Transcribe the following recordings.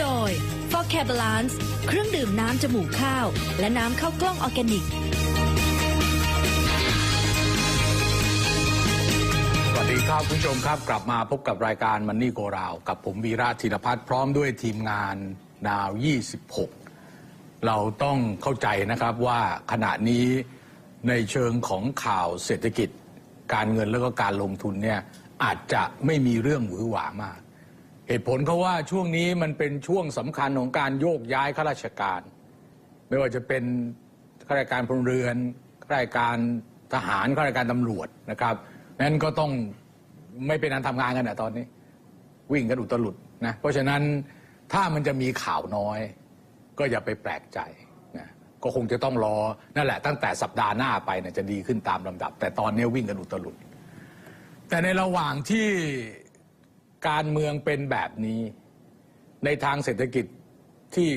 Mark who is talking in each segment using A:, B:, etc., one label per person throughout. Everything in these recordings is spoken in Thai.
A: โดย f o r c a b a l a n c e เครื่องดื่มน้ำจมูกข้าว และน้ำข้าวกล้องออร์แกนิก
B: สวัสดีครับคุณผู้ชมครับกลับมาพบกับรายการมันนี่โกราว กับผมวีระธีรพัฒน์พร้อมด้วยทีมงานดาว 26 เราต้องเข้าใจนะครับว่าขณะนี้ในเชิงของข่าวเศรษฐกิจ การเงินแล้วก็การลงทุนเนี่ยอาจจะไม่มีเรื่องหวือหวามาก เหตุผลเขาว่าช่วงนี้มันเป็นช่วงสำคัญของการโยกย้ายข้าราชการ ไม่ว่าจะเป็นข้าราชการพลเรือนข้าราชการทหารข้าราชการตำรวจนะครับนั้นก็ต้องไม่เป็นอันทำงานกันนะตอนนี้ วิ่งกันอุตลุดนะเพราะฉะนั้นถ้ามันจะมีข่าวน้อย ก็อย่าไปแปลกใจนะก็คงจะต้องรอนั่นแหละ ตั้งแต่สัปดาห์หน้าไปนะจะดีขึ้นตามลำดับ แต่ตอนนี้วิ่งกันอุตลุด แต่ในระหว่างที่ การเมืองเป็นแบบนี้ ในทางเศรษฐกิจที่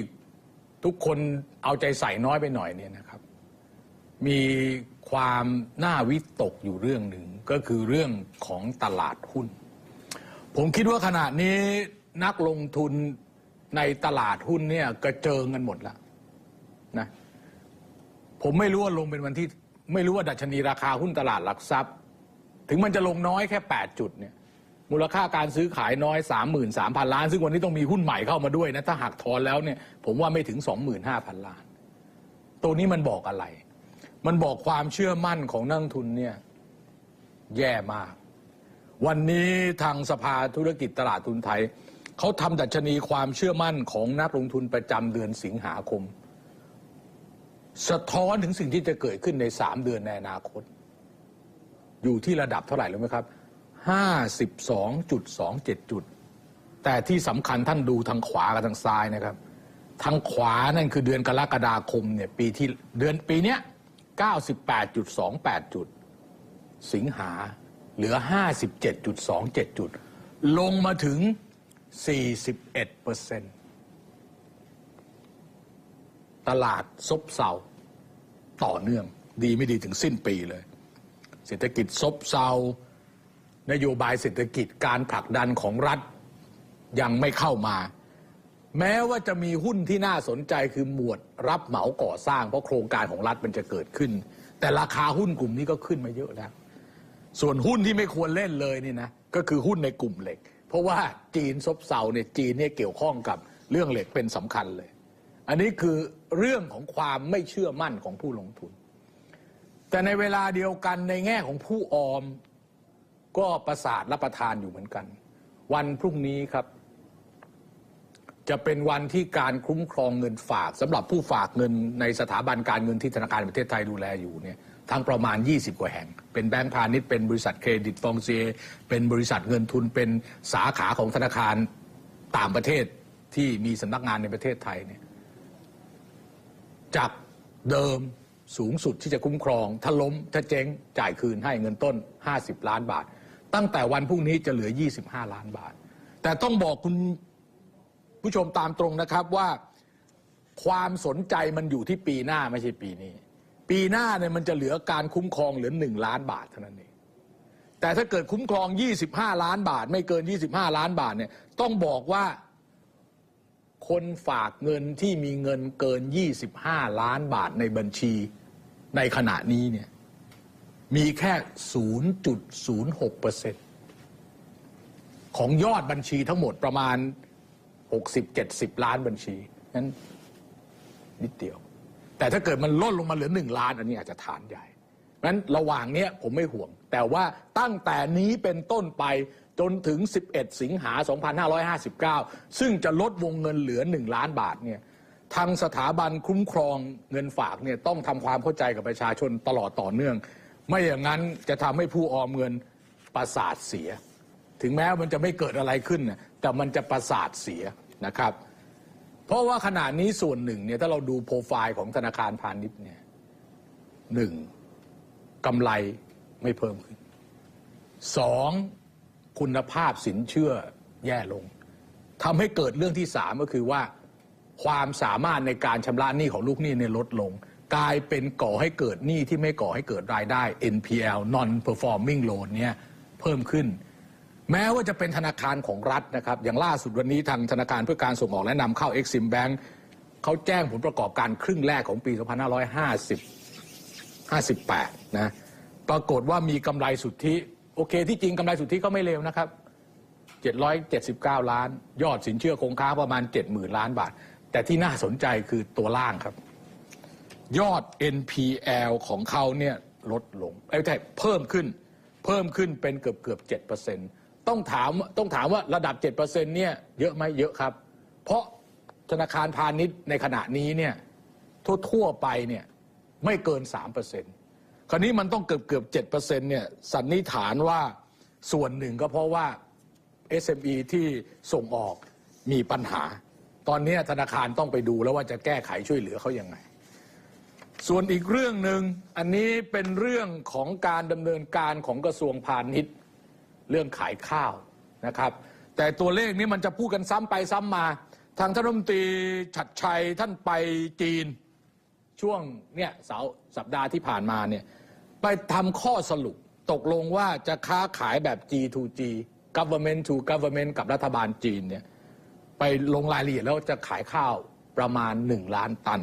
B: ทุกคนเอาใจใส่น้อยไปหน่อยเนี่ยนะครับ มีความน่าวิตกอยู่เรื่องหนึ่งก็คือเรื่องของตลาดหุ้น ผมคิดว่าขณะนี้นักลงทุนในตลาดหุ้นเนี่ยกระเจิงกันหมดแล้วนะผมไม่รู้ว่าลงเป็นวันที่ ไม่รู้ว่าดัชนีราคาหุ้นตลาดหลักทรัพย์ ถึงมันจะลงน้อยแค่ 8 จุดเนี่ย มูลค่าการซื้อขายน้อย 33,000 ล้าน ซึ่งวันนี้ต้องมีหุ้นใหม่เข้ามาด้วยนะถ้าหักทอนแล้วเนี่ยผมว่าไม่ถึง 25,000 ล้าน ตัวนี้มันบอกอะไร มันบอกความเชื่อมั่นของนักลงทุนเนี่ยแย่มาก วันนี้ทางสภาธุรกิจตลาดทุนไทยเขาทำดัชนีความเชื่อมั่นของนักลงทุนประจำเดือนสิงหาคม สะท้อนถึงสิ่งที่จะเกิดขึ้นใน 3 เดือนในอนาคต อยู่ที่ระดับเท่าไหร่รู้ไหมครับ 52.27 จุด แต่ที่สำคัญท่านดูทางขวากับทางซ้ายนะครับ ทางขวานั่นคือเดือนกรกฎาคมเนี่ยปีที่เดือนปีเนี้ย98.28 จุด สิงหาเหลือ 57.27 จุด ลงมาถึง 41เปอร์เซ็นต์ตลาดซบเซาต่อเนื่อง ดีไม่ดีถึงสิ้นปีเลย เศรษฐกิจซบเซา นโยบายเศรษฐกิจการผลักดันของรัฐยังไม่เข้ามา แม้ว่าจะมีหุ้นที่น่าสนใจคือหมวดรับเหมาก่อสร้างเพราะโครงการของรัฐมันจะเกิดขึ้น แต่ราคาหุ้นกลุ่มนี้ก็ขึ้นมาเยอะแล้วส่วนหุ้นที่ไม่ควรเล่นเลยนี่นะก็คือหุ้นในกลุ่มเหล็ก เพราะว่าจีนซบเซาเนี่ยจีนเนี่ยเกี่ยวข้องกับเรื่องเหล็กเป็นสำคัญเลย อันนี้คือเรื่องของความไม่เชื่อมั่นของผู้ลงทุน แต่ในเวลาเดียวกันในแง่ของผู้ออม ก็ประสาทรับประทานอยู่เหมือนกัน วันพรุ่งนี้ครับ จะเป็นวันที่การคุ้มครองเงินฝากสำหรับผู้ฝากเงินในสถาบันการเงินที่ธนาคารแห่งประเทศไทยดูแลอยู่เนี่ยทั้งประมาณ 20 กว่าแห่ง เป็นแบงก์พาณิชย์เป็นบริษัทเครดิตฟองเซียเป็นบริษัทเงินทุนเป็นสาขาของธนาคารต่างประเทศที่มีสำนักงานในประเทศไทยเนี่ยจากเดิมสูงสุดที่จะคุ้มครอง ถ้าล้มถ้าเจ๊งจ่ายคืนให้เงินต้น 50 ล้านบาท ตั้งแต่วันพรุ่งนี้จะเหลือ 25 ล้านบาท แต่ต้องบอกคุณผู้ชมตามตรงนะครับว่าความสนใจมันอยู่ที่ปีหน้าไม่ใช่ปีนี้ ปีหน้าเนี่ยมันจะเหลือการคุ้มครองเหลือ 1 ล้านบาทเท่านั้นเองแต่ถ้าเกิดคุ้มครอง 25 ล้านบาท ไม่เกิน 25 ล้านบาทเนี่ยต้องบอกว่าคนฝากเงินที่มีเงินเกิน 25 ล้านบาทในบัญชีในขณะนี้เนี่ย มีแค่ 0.06%ของยอดบัญชีทั้งหมดประมาณ 60-70 ล้านบัญชีนั้นนิดเดียว แต่ถ้าเกิดมันลดลงมาเหลือ 1 ล้านอันนี้อาจจะฐานใหญ่นั้นระหว่างเนี้ยผมไม่ห่วง แต่ว่าตั้งแต่นี้เป็นต้นไปจนถึง 11 สิงหา 2559 ซึ่งจะลดวงเงินเหลือ 1 ล้านบาทเนี่ยทางสถาบันคุ้มครองเงินฝากเนี่ยต้องทำความเข้าใจกับประชาชนตลอดต่อเนื่อง ไม่อย่างนั้นจะทำให้ผู้ออมเงินประสาทเสีย ถึงแม้มันจะไม่เกิดอะไรขึ้นนะแต่มันจะประสาทเสียนะครับ เพราะว่าขณะนี้ส่วนหนึ่งเนี่ยถ้าเราดูโปรไฟล์ของธนาคารพาณิชย์เนี่ยหนึ่งกำไรไม่เพิ่มขึ้นสองคุณภาพสินเชื่อแย่ลงทำให้เกิดเรื่องที่สามก็คือว่าความสามารถในการชำระหนี้ของลูกหนี้เนี่ยลดลง กลายเป็นก่อให้เกิดหนี้ที่ไม่ก่อให้เกิดรายได้ NPL non performing loan เนี่ยเพิ่มขึ้น แม้ว่าจะเป็นธนาคารของรัฐนะครับ อย่างล่าสุดวันนี้ทางธนาคารเพื่อการส่งออกและนำเข้า Exim Bank เขาแจ้งผลประกอบการครึ่งแรกของปี 2550 58 นะ ปรากฏว่ามีกำไรสุทธิ โอเคที่จริงกำไรสุทธิก็ไม่เลวนะครับ 779 ล้าน ยอดสินเชื่อคงค้างประมาณ 70,000 ล้านบาท แต่ที่น่าสนใจคือตัวล่างครับ ยอด NPL ของเขาเนี่ยลดลงเอ้ยไม่ใช่เพิ่มขึ้น เพิ่มขึ้นเป็นเกือบเกือบเจ็ดเปอร์เซ็นต้องถามต้องถามว่าระดับเจ็ดเปอร์เซ็นเนี่ยเยอะไหมเยอะครับ เพราะธนาคารพาณิชย์ในขณะนี้เนี่ยทั่วๆไปเนี่ยไม่เกินสามเปอร์เซ็นคราวนี้มันต้องเกือบเกือบเจ็ดเปอร์เซ็นเนี่ยสันนิษฐานว่าส่วนหนึ่งก็เพราะว่า SME ที่ส่งออกมีปัญหา ตอนนี้ธนาคารต้องไปดูแล้วว่าจะแก้ไขช่วยเหลือเขายังไง ส่วนอีกเรื่องหนึ่งอันนี้เป็นเรื่องของการดำเนินการของกระทรวงพาณิชย์ เรื่องขายข้าวนะครับ แต่ตัวเลขนี้มันจะพูดกันซ้ำไปซ้ำมา ทางท่านรัฐมนตรีฉัดชัยท่านไปจีน ช่วงเนี่ยเสาร์สัปดาห์ที่ผ่านมาเนี่ยไปทำข้อสรุปตกลงว่าจะค้าขายแบบ G2G government to government กับรัฐบาลจีนเนี่ยไปลงรายละเอียดแล้วจะขายข้าวประมาณ 1 ล้านตัน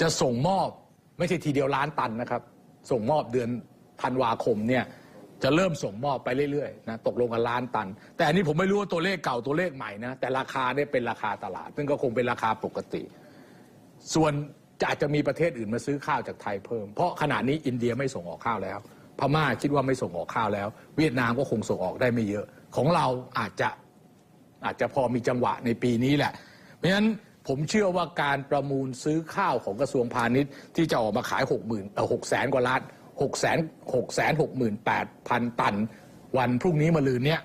B: จะส่งมอบไม่ใช่ทีเดียวล้านตันนะครับ ส่งมอบเดือนธันวาคมเนี่ยจะเริ่มส่งมอบไปเรื่อยๆนะตกลงกันล้านตัน แต่อันนี้ผมไม่รู้ว่าตัวเลขเก่าตัวเลขใหม่นะแต่ราคาเนี่ยเป็นราคาตลาด ซึ่งก็คงเป็นราคาปกติ ส่วนจะอาจจะมีประเทศอื่นมาซื้อข้าวจากไทยเพิ่ม เพราะขณะนี้อินเดียไม่ส่งออกข้าวแล้ว พม่าคิดว่าไม่ส่งออกข้าวแล้ว เวียดนามก็คงส่งออกได้ไม่เยอะ ของเราอาจจะอาจจะพอมีจังหวะในปีนี้แหละ เพราะฉะนั้น ผมเชื่อว่าการประมูลซื้อข้าวของกระทรวงพาณิชย์ ที่จะออกมาขายหกหมื่นเออหกแสนกว่าล้านหกแสนหกแสนหกหมื่นแปดพันตัน วันพรุ่งนี้มาลืนเนี่ย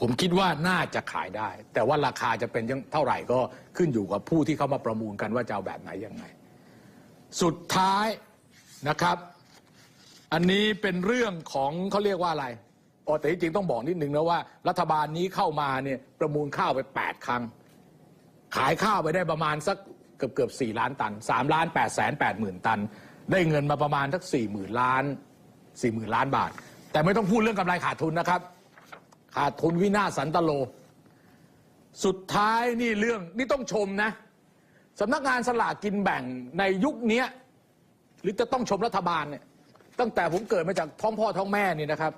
B: ผมคิดว่าน่าจะขายได้ แต่ว่าราคาจะเป็นยังเท่าไหร่ก็ขึ้นอยู่กับผู้ที่เข้ามาประมูลกันว่าจะเอาแบบไหนยังไง สุดท้ายนะครับ อันนี้เป็นเรื่องของเขาเรียกว่าอะไรอ๋อแต่จริงต้องบอกนิดนึงนะว่า รัฐบาลนี้เข้ามาเนี่ยประมูลข้าวไป 8 ครั้ง ขายข้าวไปได้ประมาณสักเกือบเกือบสี่ล้านตันสามล้านแปดแสนแปดหมื่นตัน ได้เงินมาประมาณสักสี่หมื่นล้านสี่หมื่นล้านบาท แต่ไม่ต้องพูดเรื่องกำไรขาดทุนนะครับ ขาดทุนวินาศสันตโล สุดท้ายนี่เรื่องนี่ต้องชมนะสำนักงานสลากกินแบ่งในยุคนี้หรือจะต้องชมรัฐบาลเนี่ยตั้งแต่ผมเกิดมาจากท้องพ่อท้องแม่นี่นะครับ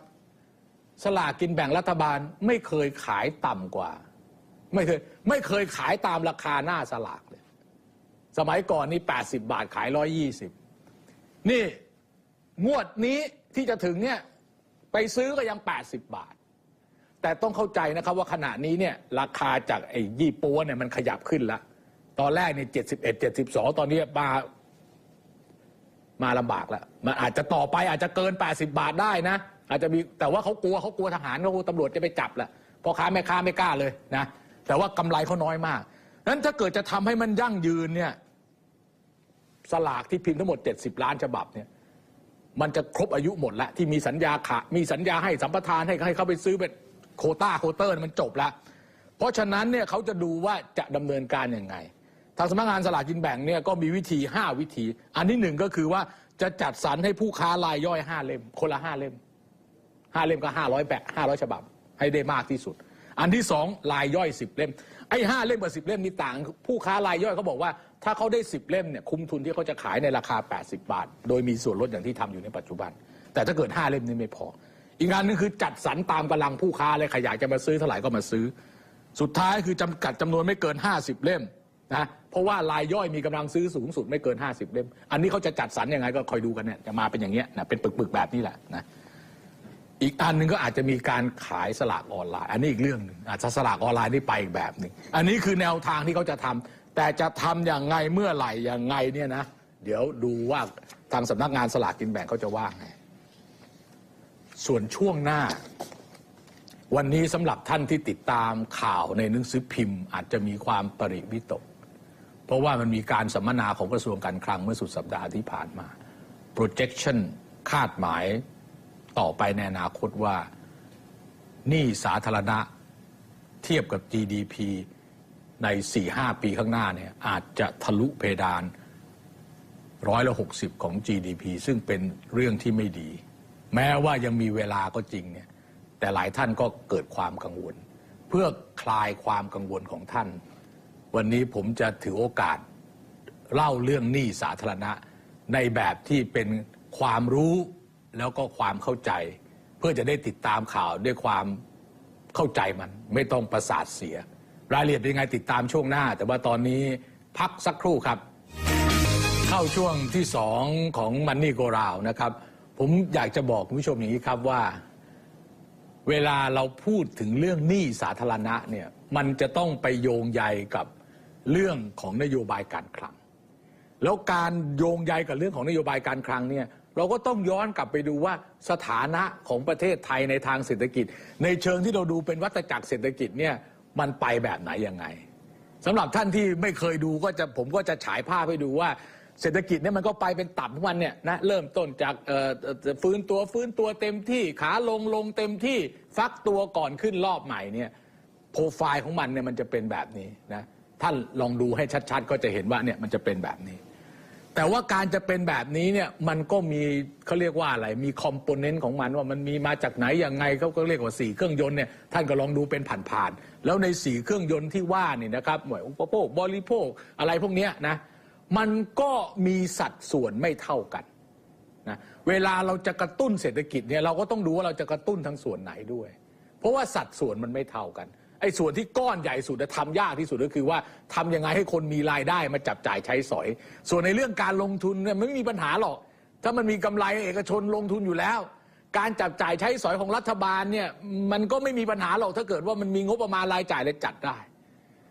B: สลากกินแบ่งรัฐบาลไม่เคยขายต่ำกว่า ไม่เคยไม่เคยขายตามราคาหน้าสลากเลยสมัยก่อนนี่ 80 บาทขาย 120 นี่งวดนี้ที่จะถึงเนี่ยไปซื้อก็ยัง 80 บาท แต่ต้องเข้าใจนะครับว่าขณะนี้เนี่ยราคาจากไอ้ยี่ปัวเนี่ยมันขยับขึ้นละตอนแรกเนี่ย71 72ตอนนี้มามาลำบากแล้วมันอาจจะต่อไปอาจจะเกิน 80 บาทได้นะ อาจจะมีแต่ว่าเขากลัวเขากลัวทหารเขากลัวตำรวจจะไปจับแหละพ่อค้าแม่ค้าไม่กล้าเลยนะ แต่ว่ากำไรเขาน้อยมากนั้นถ้าเกิดจะทำให้มันยั่งยืนเนี่ยสลากที่พิมพ์ทั้งหมด 70 ล้านฉบับเนี่ยมันจะครบอายุหมดแล้ว ที่มีสัญญาขามีสัญญาให้สัมปทานให้ให้เขาไปซื้อเป็นโคต้าโคเตอร์มันจบแล้วเพราะฉะนั้นเนี่ยเขาจะดูว่าจะดำเนินการยังไง ทางสำนักงานสลากกินแบ่งเนี่ยก็มีวิธี 5 วิธี อันที่หนึ่งก็คือว่าจะจัดสรรให้ผู้ค้ารายย่อย 5 เล่ม คนละ 5 เล่ม 5 เล่มก็500แปะ500 ฉบับ ให้ได้มากที่สุด อันที่สองลายย่อย10เล่มไอ้ห้าเล่มกับสิบเล่มนี่ต่าง ผู้ค้ารายย่อยเขาบอกว่า ถ้าเขาได้10เล่มเนี่ยคุ้มทุนที่เขาจะขายในราคา 80 บาท โดยมีส่วนลดอย่างที่ทำอยู่ในปัจจุบัน แต่ถ้าเกิด5เล่มนี่ไม่พอ อีกงานหนึงคือจัดสรรตามกำลังผู้ค้าเลยใครอยากจะมาซื้อเท่าไหร่ก็มาซื้อ สุดท้ายคือจำกัดจำนวนไม่เกิน 50 เล่มนะเพราะว่ารายย่อยมีกำลังซื้อสูงสุดไม่เกิน 50 เล่ม อันนี้เขาจะจัดสรรยังไงก็คอยดูกันเนี่ยจะมาเป็นอย่างเงี้ยนะเป็นปึกๆแบบนี้แหละนะ อีกอันหนึ่งก็อาจจะมีการขายสลากออนไลน์ อันนี้อีกเรื่องหนึ่งอาจจะสลากออนไลน์นี่ไปอีกแบบหนึ่งอันนี้คือแนวทางที่เขาจะทำแต่จะทำอย่างไงเมื่อไหร่อย่างไงเนี่ยนะ เดี๋ยวดูว่าทางสำนักงานสลากกินแบ่งเขาจะว่าไงส่วนช่วงหน้า วันนี้สำหรับท่านที่ติดตามข่าวในหนังสือพิมพ์ อาจจะมีความปริวิตก เพราะว่ามันมีการสัมมนาของกระทรวงการคลังเมื่อสุดสัปดาห์ที่ผ่านมา projection คาดหมาย ต่อไปในอนาคตว่าหนี้สาธารณะเทียบกับ GDP ใน 4-5 ปีข้างหน้าเนี่ยอาจจะทะลุเพดานร้อยละ60ของ GDP ซึ่งเป็นเรื่องที่ไม่ดี แม้ว่ายังมีเวลาก็จริงเนี่ยแต่หลายท่านก็เกิดความกังวล เพื่อคลายความกังวลของท่าน วันนี้ผมจะถือโอกาสเล่าเรื่องหนี้สาธารณะ ในแบบที่เป็นความรู้ แล้วก็ความเข้าใจ เพื่อจะได้ติดตามข่าวด้วยความเข้าใจมัน ไม่ต้องประสาทเสีย รายละเอียดเป็นยังไงติดตามช่วงหน้า แต่ว่าตอนนี้พักสักครู่ครับ เข้าช่วงที่สองของมันนี่โกราวนะครับ ผมอยากจะบอกคุณผู้ชมอย่างนี้ครับว่า เวลาเราพูดถึงเรื่องหนี้สาธารณะเนี่ยมันจะต้องไปโยงใยกับเรื่องของนโยบายการคลัง แล้วการโยงใยกับเรื่องของนโยบายการคลังเนี่ย เราก็ต้องย้อนกลับไปดูว่าสถานะของประเทศไทยในทางเศรษฐกิจ ในเชิงที่เราดูเป็นวัฏจักรเศรษฐกิจเนี่ยมันไปแบบไหนยังไงสำหรับท่านที่ไม่เคยดูก็จะผมก็จะฉายภาพให้ดูว่าเศรษฐกิจเนี่ยมันก็ไปเป็นตับของมันเนี่ยนะเริ่มต้นจากเอ่อฟื้นตัวฟื้นตัวเต็มที่ขาลงลงเต็มที่ฟักตัวก่อนขึ้นรอบใหม่เนี่ยโปรไฟล์ของมันเนี่ยมันจะเป็นแบบนี้นะท่านลองดูให้ชัดๆ ก็จะเห็นว่าเนี่ยมันจะเป็นแบบนี้ แต่ว่าการจะเป็นแบบนี้เนี่ยมันก็มีเขาเรียกว่าอะไร มีคอมโพเนนต์ของมันว่ามันมีมาจากไหนยังไงเขาก็เรียกว่าสี่เครื่องยนต์เนี่ยท่านก็ลองดูเป็นผ่านๆแล้วในสี่เครื่องยนต์ที่ว่านี่นะครับหน่วยอุปโภคบริโภคอะไรพวกเนี้ยนะมันก็มีสัดส่วนไม่เท่ากันนะเวลาเราจะกระตุ้นเศรษฐกิจเนี่ยเราก็ต้องดูว่าเราจะกระตุ้นทั้งส่วนไหนด้วย เพราะว่าสัดส่วนมันไม่เท่ากัน ไอ้ส่วนที่ก้อนใหญ่สุดจะทำยากที่สุดก็คือว่าทำยังไงให้คนมีรายได้มาจับจ่ายใช้สอย ส่วนในเรื่องการลงทุนเนี่ยไม่มีปัญหาหรอก ถ้ามันมีกำไรเอกชนลงทุนอยู่แล้ว การจับจ่ายใช้สอยของรัฐบาลเนี่ยมันก็ไม่มีปัญหาหรอกถ้าเกิดว่ามันมีงบประมาณรายจ่ายเลยจัดได้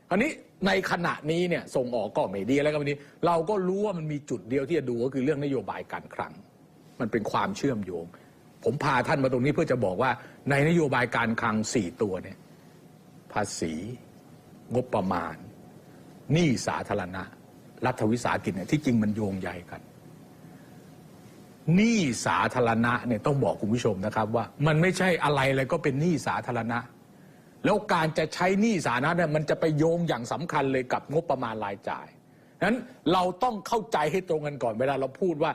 B: คราวนี้ในขณะนี้เนี่ยส่งออกก็ไม่ดีอะไรก็ไม่ดีเราก็รู้ว่ามันมีจุดเดียวที่จะดูก็คือเรื่องนโยบายการคลัง มันเป็นความเชื่อมโยง ผมพาท่านมาตรงนี้เพื่อจะบอกว่าในนโยบายการคลังสี่ตัวเนี่ย ภาษี งบประมาณหนี้สาธารณะ รัฐวิสาหกิจเนี่ยที่จริงมันโยงใยกันหนี้สาธารณะเนี่ยต้องบอกคุณผู้ชมนะครับว่า มันไม่ใช่อะไรเลยก็เป็นหนี้สาธารณะ แล้วการจะใช้หนี้สาธารณะเนี่ยมันจะไปโยงอย่างสำคัญเลยกับงบประมาณรายจ่ายนั้นเราต้องเข้าใจให้ตรงกันก่อนเวลาเราพูดว่า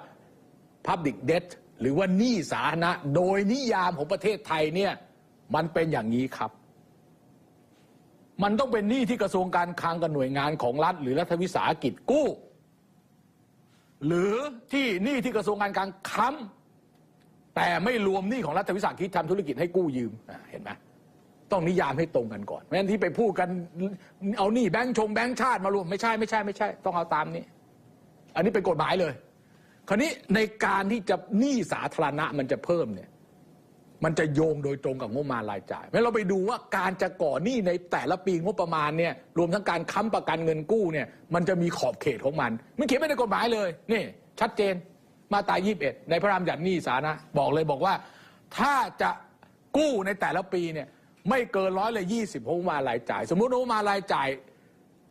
B: Public Debt หรือว่าหนี้สาธารณะ โดยนิยามของประเทศไทยเนี่ยมันเป็นอย่างนี้ครับ มันต้องเป็นหนี้ที่กระทรวงการคลังกับหน่วยงานของรัฐ หรือรัฐวิสาหกิจกู้ หรือที่หนี้ที่กระทรวงการคลังค้ำแต่ไม่รวมหนี้ของรัฐวิสาหกิจทำธุรกิจให้กู้ยืมเห็นไหมต้องนิยามให้ตรงกันก่อนไม่งั้นที่ไปพูดกันเอาหนี้แบงค์ชงแบงค์ชาติมารวมไม่ใช่ไม่ใช่ไม่ใช่ ต้องเอาตามนี้ อันนี้เป็นกฎหมายเลย คราวนี้ในการที่จะหนี้สาธารณะมันจะเพิ่มเนี่ย มันจะโยงโดยตรงกับงบประมาณรายจ่ายงั้นเราไปดูว่าการจะก่อหนี้ในแต่ละปีงบประมาณเนี่ยรวมทั้งการค้ำประกันเงินกู้เนี่ยมันจะมีขอบเขตของมัน มันเขียนไว้ในกฎหมายเลยนี่ชัดเจนมาตรา21 ในพระรามยัติหนี้สาธารณะบอกเลยบอกว่า ถ้าจะกู้ในแต่ละปีเนี่ยไม่เกินร้อยเลยยี่สิบงบมารายจ่าย สมมุติงบมารายจ่าย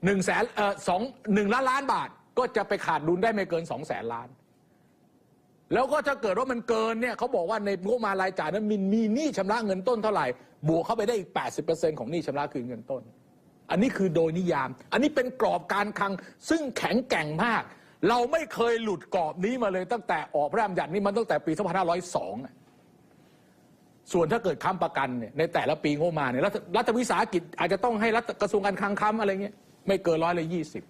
B: หนึ่งแสนเอ่อสองหนึ่งล้านล้านบาท ก็จะไปขาดดุลได้ไม่เกินสองแสนล้าน แล้วก็ถ้าเกิดว่ามันเกินเนี่ยเขาบอกว่าในงบมารายจ่ายนั้นมีมีหนี้ชำระเงินต้นเท่าไหร่ บวกเข้าไปได้อีก 80%ของหนี้ชำระคืนเงินต้น อันนี้คือโดยนิยาม อันนี้เป็นกรอบการคลังซึ่งแข็งแกร่งมาก เราไม่เคยหลุดกรอบนี้มาเลยตั้งแต่ออกพระราชบัญญัตินี้มันตั้งแต่ปี 2502อะส่วนถ้าเกิดค้ำประกันเนี่ยในแต่ละปีงบมาเนี่ยรัฐวิสาหกิจอาจจะต้องให้รัฐกระทรวงการคลังค้ำอะไรเงี้ยไม่เกินร้อยละยี่สิบ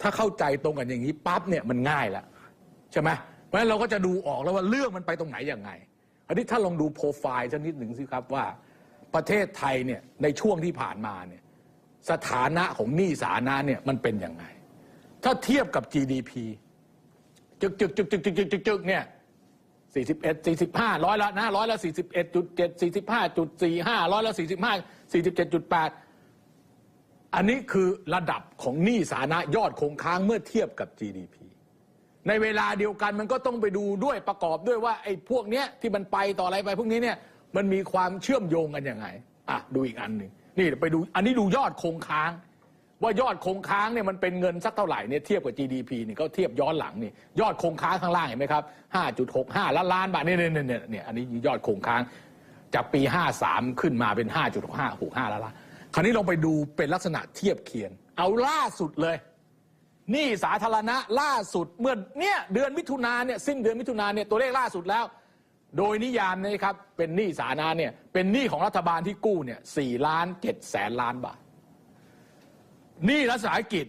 B: ถ้าเข้าใจตรงกันอย่างนี้ปั๊บเนี่ยมันง่ายละใช่ไหม ราะฉะนั้นเราก็จะดูออกแล้วว่าเรื่องมันไปตรงไหนยังไง อันนี้ถ้าลองดูโปรไฟล์สักนิดหนึ่งสิครับว่าประเทศไทยเนี่ยในช่วงที่ผ่านมาเนี่ยสถานะของหนี้สาธารณะเนี่ยมันเป็นยังไง ถ้าเทียบกับ GDP จึกจึกจึกจึกจึกจึกจึกจึกเนี่ยสี่สิบเอ็ดสี่สิบห้าร้อยละนะร้อยละสี่สิบเอ็ดจุดเจ็ดสี่สิบห้าจุดสี่ห้าร้อยละสี่สิบห้าสี่สิบเจ็ดจุดแปดอันนี้คือระดับของหนี้สาธารณะยอดคงค้างเมื่อเทียบกับ GDP ในเวลาเดียวกันมันก็ต้องไปดูด้วยประกอบด้วยว่าไอ้พวกเนี้ยที่มันไปต่ออะไรไปพวกนี้เนี่ยมันมีความเชื่อมโยงกันยังไงอะดูอีกอันหนึ่งนี่ไปดูอันนี้ดูยอดคงค้าง ว่ายอดคงค้างเนี่ยมันเป็นเงินสักเท่าไหร่เนี่ยเทียบกับ GDP นี่ก็เทียบย้อนหลังนี่ยอดคงค้างข้างล่างเห็นไหมครับ 5.65 ล้านล้านบาทเนี่ยเนี่ยเนี่ยเนี่ยอันนี้ยอดคงค้างจากปี 53 ขึ้นมาเป็น5.65ล้านล้านคราวนี้ลองไปดูเป็นลักษณะเทียบเคียงเอาล่าสุดเลย หนี่สาธารณะล่าสุดเมื่อเนี่ยเดือนมิถุนาเนี่ยสิ้นเดือนมิถุนาเนี่ยตัวเลขล่าสุดแล้ว โดยนิยามนยครับเป็นหนี้สาธารณะเนี่ยเป็นหนี้ของรัฐบาลที่กู้เนี่ยสี่ล้านเจ็ดแสนล้านบาทหนี้รัฐวิสาหกิจ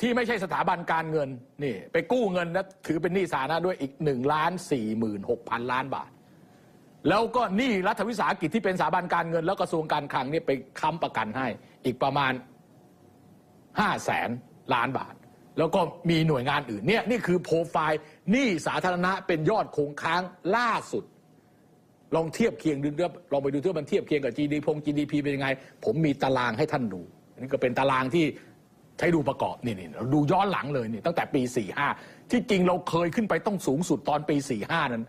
B: ที่ไม่ใช่สถาบันการเงินนี่ไปกู้เงินแล้วถือเป็นหนี้สาธารณะด้วยอีกหนึ่งล้านสี่หมื่นหกพันล้านบาท แล้วก็หนี้รัฐวิสาหกิจที่เป็นสถาบันการเงิน แล้วกระทรวงการคลังเนี่ยไปค้ำประกันให้อีกประมาณห้าแสนล้านบาท แล้วก็มีหน่วยงานอื่นเนี่ยนี่คือโปรไฟล์หนี้สาธารณะเป็นยอดคงค้างล่าสุด ลองเทียบเคียงดูลองไปดูที่มันเทียบเคียงกับ GDP พง GDP เป็นยังไง ผมมีตารางให้ท่านดูอันนี้ก็เป็นตารางที่ใช้ดูประกอบนี่นี่เราดูย้อนหลังเลยนี่ตั้งแต่ปี 45 ที่จริงเราเคยขึ้นไปต้องสูงสุดตอนปี 45 นั้น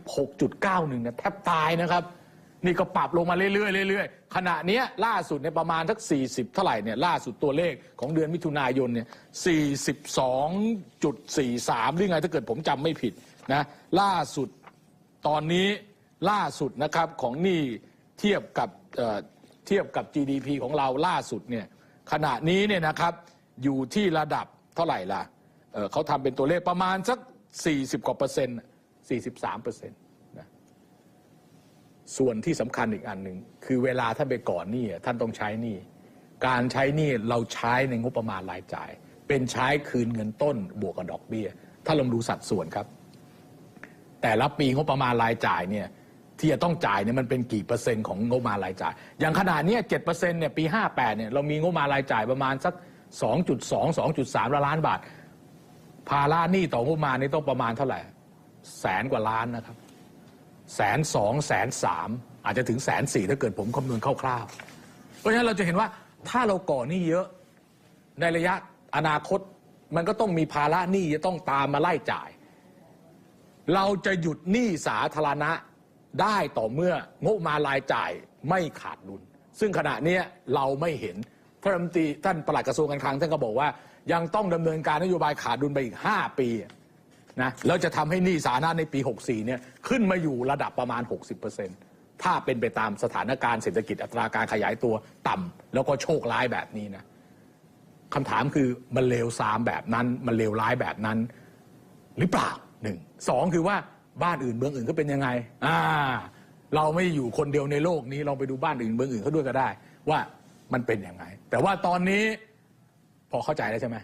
B: 56.91นะแทบตายนะครับ นี่ก็ปรับลงมาเรื่อยๆเรื่อยๆขณะเนี้ยล่าสุดในยประมาณทัก 40 เท่าไหร่เนี่ยล่าสุดตัวเลขของเดือนมิถุนายนเนี่ย42.43 หรือไงถ้าเกิดผมจำไม่ผิดนะล่าสุดตอนนี้ล่าสุดนะครับของหนี้เทียบกับเอ่อเทียบกับ GDP ของเราล่าสุดเนี่ยขณะนี้เนี่ยนะครับอยู่ที่ระดับเท่าไหร่ล่ะเอ่อเขาทำเป็นตัวเลขประมาณสัก 40 กว่าเปอร์เซ็นต์43เปอร์เซ็นต์ ส่วนที่สำคัญอีกอันหนึ่งคือเวลาท่านไปก่อนหนี้อ่ท่านต้องใช้หนี้การใช้หนี้เราใช้ในงบประมาณรายจ่าย เป็นใช้คืนเงินต้นบวกกับดอกเบี้ย ถ้าลองดูสัดส่วนครับ แต่ละปีงบประมาณรายจ่ายเนี่ยที่จะต้องจ่ายเนี่ยมันเป็นกี่เปอร์เซ็นต์ของงบประมาณรายจ่าย อย่างขนาดนี้เจ็ดเปอร์เซ็นต์เนี่ยปีห้าแปดเนี่ยเรามีงบประมาณรายจ่ายประมาณสักสองจุดสองสองจุดสามล้านบาทภาระหนี้ต่องบประมาณนี่ต้องประมาณเท่าไหร่แสนกว่าล้านนะครับ แสนสองแสนสามอาจจะถึงแสนสี่ถ้าเกิดผมคำนวณคร่าวๆ เพราะฉะนั้นเราจะเห็นว่าถ้าเราก่อหนี้เยอะในระยะอนาคตมันก็ต้องมีภาระหนี้จะต้องตามมาไล่จ่าย เราจะหยุดหนี้สาธารณะได้ต่อเมื่องบมารายจ่ายไม่ขาดดุล ซึ่งขณะนี้เราไม่เห็นท่านรัฐมนตรีท่านปลัดกระทรวงการคลังท่านก็บอกว่า ยังต้องดำเนินการนโยบายขาดดุลไปอีก 5 ปี นะแล้วจะทำให้หนี้สาธารณะในปี 64 เนี่ยขึ้นมาอยู่ระดับประมาณ 60%ถ้าเป็นไปตามสถานการณ์เศรษฐกิจอัตราการขยายตัวต่ำแล้วก็โชคร้ายแบบนี้นะคำถามคือมันเลวซามแบบนั้น มันเลวร้ายแบบนั้น หรือเปล่าหนึ่งสองคือว่าบ้านอื่นเมืองอื่นก็เป็นยังไง อ่า เราไม่อยู่คนเดียวในโลกนี้ลองไปดูบ้านอื่นเมืองอื่นเขาด้วยก็ได้ ว่ามันเป็นยังไง แต่ว่าตอนนี้พอเข้าใจแล้วใช่ไหม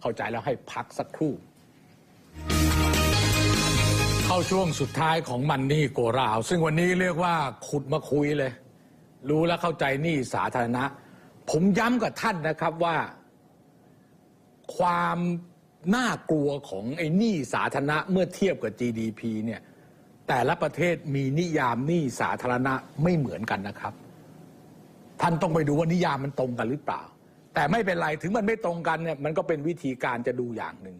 B: เข้าใจแล้วให้พักสักครู่าช่วงสุดท้ายของมันนี่โกราว ซึ่งวันนี้เรียกว่าขุดมาคุยเลย รู้และเข้าใจนี่สาธารณะ ผมย้ำกับท่านนะครับว่า ความน่ากลัวของไอ้หนี้สาธารณะเมื่อเทียบกับ GDP เนี่ยแต่ละประเทศมีนิยามหนี้สาธารณะไม่เหมือนกันนะครับ ท่านต้องไปดูว่านิยามมันตรงกันหรือเปล่า แต่ไม่เป็นไรถึงมันไม่ตรงกันเนี่ยมันก็เป็นวิธีการจะดูอย่างหนึ่ง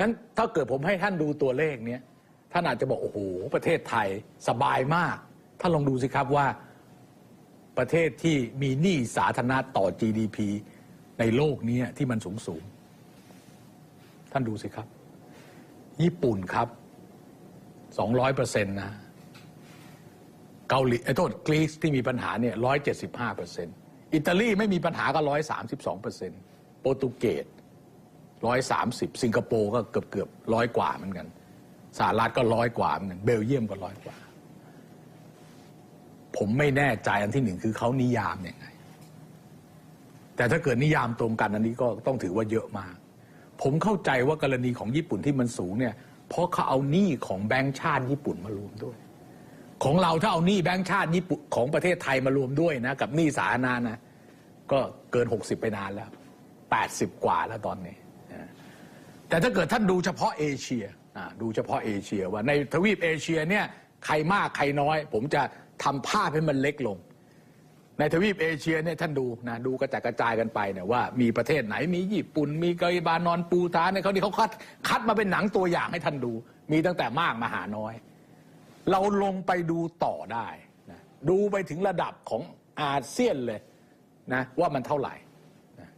B: นั้นถ้าเกิดผมให้ท่านดูตัวเลขเนี้ย ท่านอาจจะบอกโอ้โหประเทศไทยสบายมากท่านลองดูสิครับว่าประเทศที่มีหนี้สาธารณะต่อ GDP ในโลกนี้ที่มันสูงสูง ท่านดูสิครับ ญี่ปุ่นครับ 200เปอร์เซ็นต์นะเกาหลีไอ้โทษกรีซที่มีปัญหาเนี่ย175เปอร์เซ็นต์อิตาลีไม่มีปัญหาก็ 132เปอร์เซ็นต์โปรตุเกส130 สิงคโปร์ก็เกือบเกือบร้อยกว่าเหมือนกัน สหรัฐก็ร้อยกว่าเหมือนกันเบลเยียมก็ร้อยกว่า ผมไม่แน่ใจอันที่หนึ่งคือเขานิยามยังไง แต่ถ้าเกิดนิยามตรงกันอันนี้ก็ต้องถือว่าเยอะมาก ผมเข้าใจว่ากรณีของญี่ปุ่นที่มันสูงเนี่ย เพราะเขาเอาหนี้ของแบงก์ชาติญี่ปุ่นมารวมด้วย ของเราถ้าเอาหนี้แบงก์ชาติญี่ปุ่นของประเทศไทยมารวมด้วยนะกับหนี้สาธารณะนะก็เกิน 60 ไปนานแล้ว 80 กว่าแล้วตอนนี้แต่ถ้าเกิดท่านดูเฉพาะเอเชีย ดูเฉพาะเอเชียว่าในทวีปเอเชียเนี่ยใครมากใครน้อย ผมจะทำภาพให้มันเล็กลง ในทวีปเอเชียเนี่ยท่านดูนะดูกระจายกระจายกันไปเนี่ยว่ามีประเทศไหนมีญี่ปุ่น มีเกาหลีบานอนปูทานเนี่ยเขาที่เขาคัดคัดมาเป็นหนังตัวอย่างให้ท่านดู มีตั้งแต่มากมาหาน้อย เราลงไปดูต่อได้นะดูไปถึงระดับของอาเซียนเลยนะว่ามันเท่าไหร่นะ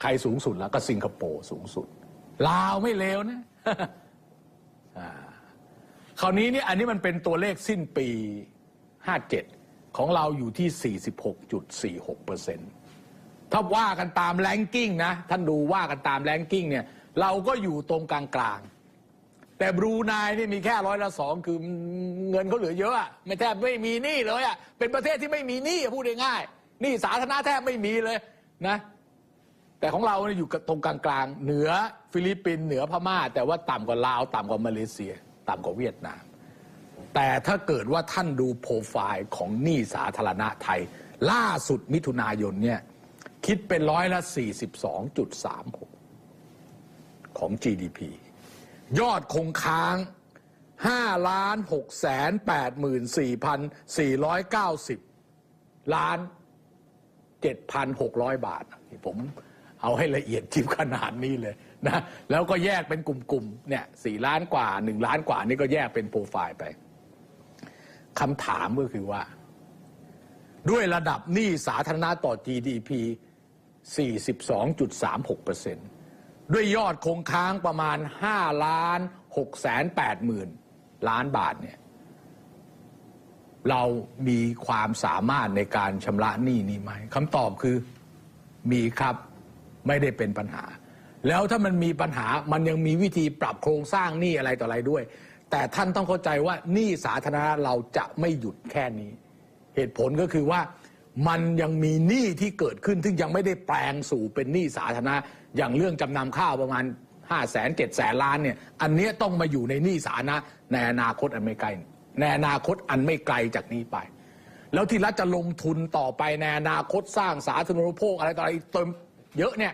B: ใครสูงสุดแล้วก็สิงคโปร์สูงสุด ลาวไม่เลวนะคราวนี้เนี่ยอันนี้มันเป็นตัวเลขสิ้นปี 57 ของเราอยู่ที่ 46.46เปอร์เซ็นต์ถ้าว่ากันตามแรงกิ้งนะ ท่านดูว่ากันตามแรงกิ้งเนี่ย เราก็อยู่ตรงกลางๆแต่บรูไนนี่มีแค่ร้อยละสองคือเงินเขาเหลือเยอะอะไม่แทบไม่มีหนี้เลยอะเป็นประเทศที่ไม่มีหนี้พูดง่ายๆหนี้สาธารณะแทบไม่มีเลยนะ แต่ของเราเนี่ยอยู่ตรงกลางๆ เหนือฟิลิปปินส์เหนือพม่า แต่ว่าต่ำกว่าลาว ต่ำกว่ามาเลเซีย ต่ำกว่าเวียดนาม แต่ถ้าเกิดว่าท่านดูโปรไฟล์ของหนี้สาธารณะไทย ล่าสุดมิถุนายนเนี่ยคิดเป็นร้อยละ 42.36 ของ GDP ยอดคงค้าง5ล้าน6แสน84,490 ล้าน 7,600 บาทนี่ผม เอาให้ละเอียดจิบขนาดนี้เลยนะแล้วก็แยกเป็นกลุ่มๆเนี่ยสี่ล้านกว่า1ล้านกว่านี่ก็แยกเป็นโปรไฟล์ไปคำถามก็คือว่า ด้วยระดับหนี้สาธารณะต่อ GDP 42.36%ด้วยยอดคงค้างประมาณ 5 ล้าน6แสน8หมื่นล้านบาทเนี่ยเรามีความสามารถในการชำระหนี้นี้ไหมคำตอบคือมีครับ ไม่ได้เป็นปัญหา แล้วถ้ามันมีปัญหามันยังมีวิธีปรับโครงสร้างหนี้อะไรต่ออะไรด้วย แต่ท่านต้องเข้าใจว่าหนี้สาธารณะเราจะไม่หยุดแค่นี้ เหตุผลก็คือว่ามันยังมีหนี้ที่เกิดขึ้น ซึ่งยังไม่ได้แปลงสู่เป็นหนี้สาธารณะอย่างเรื่องจำนำข้าวประมาณ5 0 0แสนเจ็ดแสนล้านเนี่ยอันนี้ต้องมาอยู่ในหนี้สาธารณะในอนาคตอันไม่ไกลในอนาคตอันไม่ไกลจากนี้ไป แล้วที่รัฐจะลงทุนต่อไปในอนาคตสร้างสาธารณูปโภคอะไรต่ออะไรเติม เยอะเนี่ย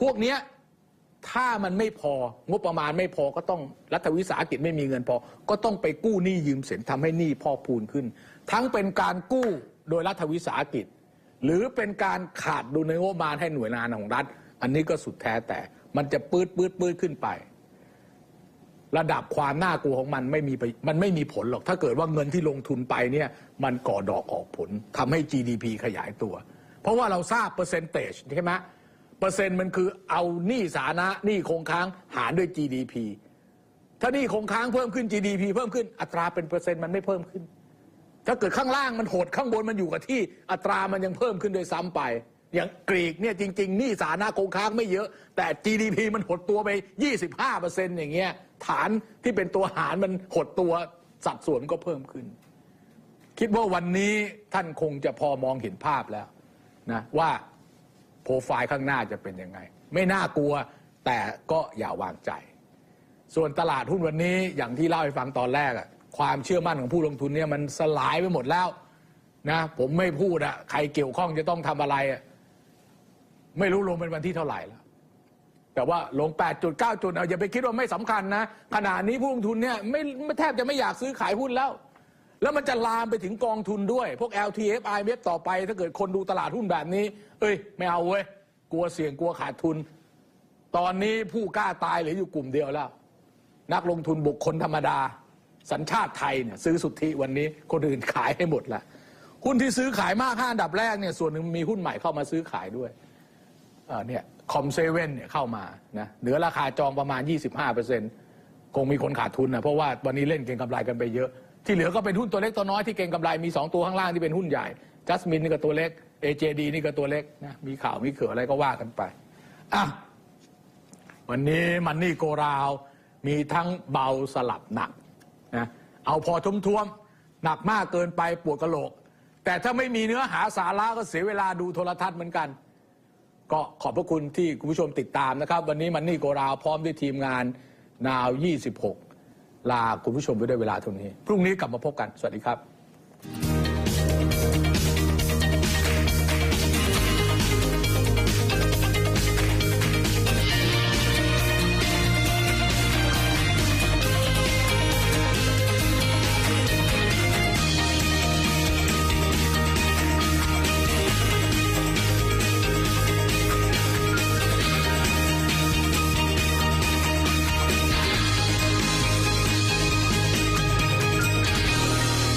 B: พวกเนี้ยถ้ามันไม่พองบประมาณไม่พอก็ต้องรัฐวิสาหกิจไม่มีเงินพอ ก็ต้องไปกู้หนี้ยืมสินทำให้หนี้พอกพูนขึ้น ทั้งเป็นการกู้โดยรัฐวิสาหกิจ หรือเป็นการขาดดุลในงบประมาณให้หน่วยงานของรัฐ อันนี้ก็สุดแท้แต่มันจะปืดปืดปืดขึ้นไป ระดับความน่ากลัวของมันไม่มีมันไม่มีผลหรอก ถ้าเกิดว่าเงินที่ลงทุนไปเนี่ยมันก่อดอกออกผลทำให้ GDP ขยายตัว เพราะว่าเราทราบเปอร์เซนเตจใช่ไหมเปอร์เซ็นต์มันคือเอาหนี้สาธารณะหนี้คงค้างหารด้วย GDP ถ้าหนี้คงค้างเพิ่มขึ้น GDP เพิ่มขึ้นอัตราเป็นเปอร์เซ็นต์มันไม่เพิ่มขึ้น ถ้าเกิดข้างล่างมันหดข้างบนมันอยู่กับที่อัตรามันยังเพิ่มขึ้นโดยซ้ำไป อย่างกรีกเนี่ยจริงๆหนี้สาธารณะคงค้างไม่เยอะ แต่ GDP มันหดตัวไป 25เปอร์เซนต์อย่างเงี้ยฐานที่เป็นตัวหารมันหดตัวสัดส่วนก็เพิ่มขึ้น คิดว่าวันนี้ท่านคงจะพอมองเห็นภาพแล้ว นะว่าโปรไฟล์ข้างหน้าจะเป็นยังไง ไม่น่ากลัวแต่ก็อย่าวางใจ ส่วนตลาดหุ้นวันนี้อย่างที่เล่าให้ฟังตอนแรกอะความเชื่อมั่นของผู้ลงทุนเนี่ยมันสลายไปหมดแล้วนะผมไม่พูดอะใครเกี่ยวข้องจะต้องทำอะไรอะไม่รู้ลงเป็นวันที่เท่าไหร่แล้วแต่ว่าลง 8.9 จุดเอาอย่าไปคิดว่าไม่สำคัญนะขณะนี้ผู้ลงทุนเนี่ยไม่แทบจะไม่อยากซื้อขายหุ้นแล้ว แล้วมันจะลามไปถึงกองทุนด้วย พวก LTF IMF ต่อไป ถ้าเกิดคนดูตลาดหุ้นแบบนี้ เอ้ย ไม่เอาเว้ย กลัวเสี่ยงกลัวขาดทุน ตอนนี้ผู้กล้าตายเหลืออยู่กลุ่มเดียวแล้ว นักลงทุนบุคคลธรรมดา สัญชาติไทยเนี่ยซื้อสุทธิวันนี้คนอื่นขายให้หมดละหุ้นที่ซื้อขายมากห้าอันดับแรกเนี่ยส่วนหนึ่งมีหุ้นใหม่เข้ามาซื้อขายด้วยเออเนี่ยคอมเซเว่นเนี่ยเข้ามานะเหนือราคาจองประมาณ 25เปอร์เซ็นต์คงมีคนขาดทุนนะเพราะว่าวันนี้เล่นเก็งกำไรกันไปเยอะ ที่เหลือก็เป็นหุ้นตัวเล็กตัวน้อยที่เก็งกำไรมี 2 ตัวข้างล่างที่เป็นหุ้นใหญ่จัสมินนี่ก็ตัวเล็ก AJD นี่ก็ตัวเล็กนะมีข่าวมีเขืออะไรก็ว่ากันไปอะวันนี้มันนี่โกราวมีทั้งเบาสลับหนักนะเอาพอทุ่มๆหนักมากเกินไปปวดกระโหลก แต่ถ้าไม่มีเนื้อหาสาระก็เสียเวลาดูโทรทัศน์เหมือนกัน ก็ขอบพระคุณที่คุณผู้ชมติดตามนะครับ วันนี้มันนี่โกราวพร้อมด้วยทีมงานนาว 26 ลาคุณผู้ชมไปด้วยเวลาเท่านี้ พรุ่งนี้กลับมาพบกัน สวัสดีครับ